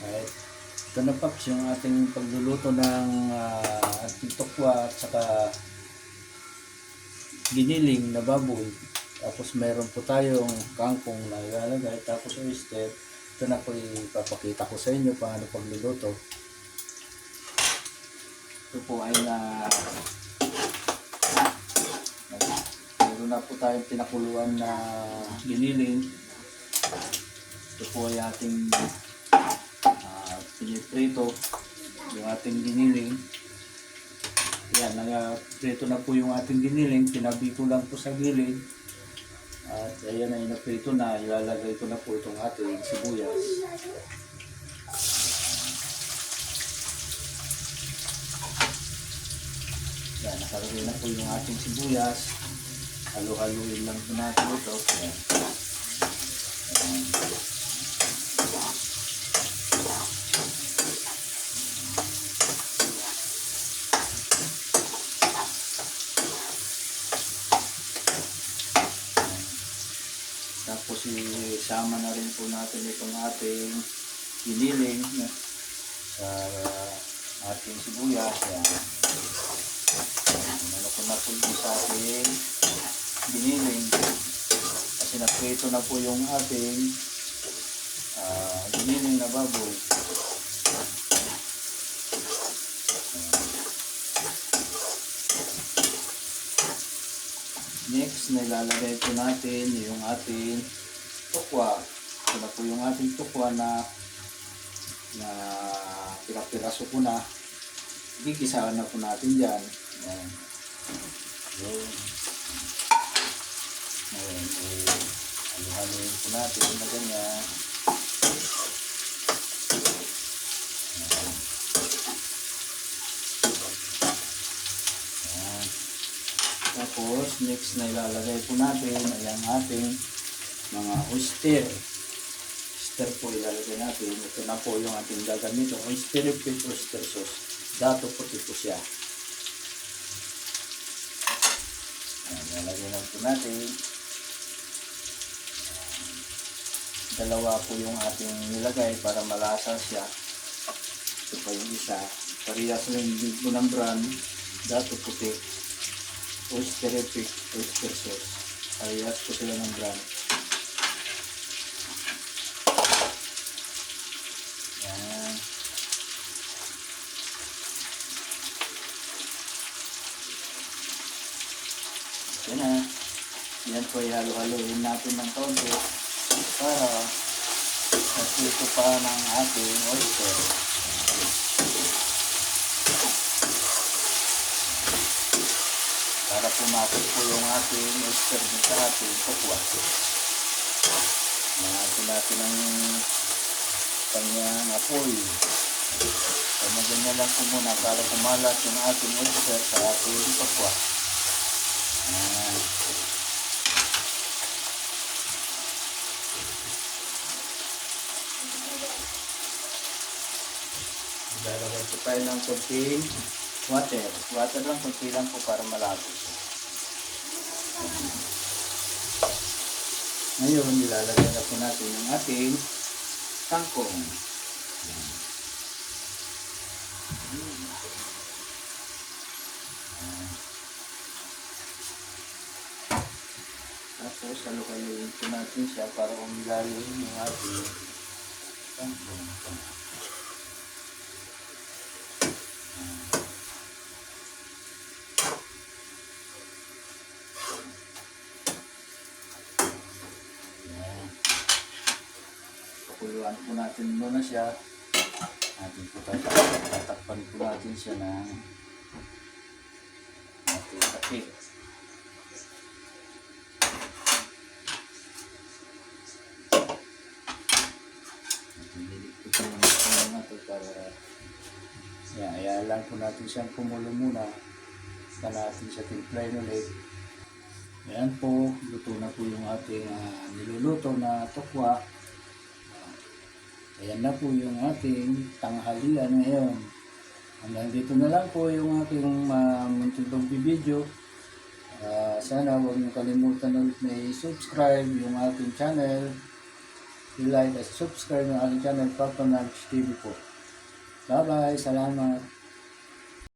Right. Ito na Paps, yung ating pagluluto ng uh, ating tokwa at saka giniling na baboy. Tapos meron po tayong kangkong na ilalagay. Tapos oyster. Ito na po ipapakita ko sa inyo paano pagluluto. Ito po ay na meron na po tayong pinakuluan na giniling. Ito po ay ating piniprito yung ating giniling. Yan, nag-prito na po yung ating giniling. Tinabi ko lang po sa gilid. At ayan ay naprito na. Ilalagay ko na po itong ating sibuyas. Yan, nakalagay na po yung ating sibuyas. Halo-haluin lang po natin ito. Yan. Tapos isama na rin po natin itong ating giniling sa ating sibuyas. Yan. Ano ko na po sa ating giniling. Kasi naprito na po yung ating ah, giniling na baboy. Next, nilalagay po natin yung ating tukwa. Na po yung ating tukwa na na pirapiraso ko na. Gigisahan na po natin dyan. Ayan. Ayan. Eh, halo-haloin po natin na ganyan. Ayan. Ayan. Tapos, next na ilalagay po natin ay ang ating mga oyster. Oyster po ilalagay natin. Ito na po yung ating gagamitin. Oyster with oyster sauce. Dato puti po siya. Ilalagay lang po natin. Dalawa po yung ating nilagay para malasa siya. Ito pa yung isa. Parehas lang yung po ng brand. Dato puti oyster epic oyster sauce. Parehas po sila ng brand. Yan. Yan na. Yan po ihalo-haloin natin ng konti para nasito pa ng ating oyster. para pumasok po yung ating oyster sa ating tukwa. Nangati natin ang kanyang apoy. So maganyan lang po muna para kumalat yung ating oyster sa ating tukwa. Lalagay po tayo ng konting water. Water lang, konti lang po para malapot. Ngayon, nilalagay na po natin ang ating kangkong. Tapos, halukaluin po natin siya para umilalim yung ating kangkong. Ayan. Pakuluan po natin muna siya. Atin po tayo tatakpan po natin siya ng ating takip. Nililigpit po natin muna ito para yan, ayan lang po natin siyang kumulo muna. Saka natin siya timplahin ulit. Ayan po, luto na po yung ating ah, niluluto na tokwa. Ah, ayan na po yung ating tanghalian ngayon. Hanggang dito na lang po yung aking uh, munting video. Ah, sana huwag niyo kalimutan ulit na i-subscribe yung ating channel i-like at subscribe ng aking channel, Papa Nags TV po. Bye-bye! Salamat!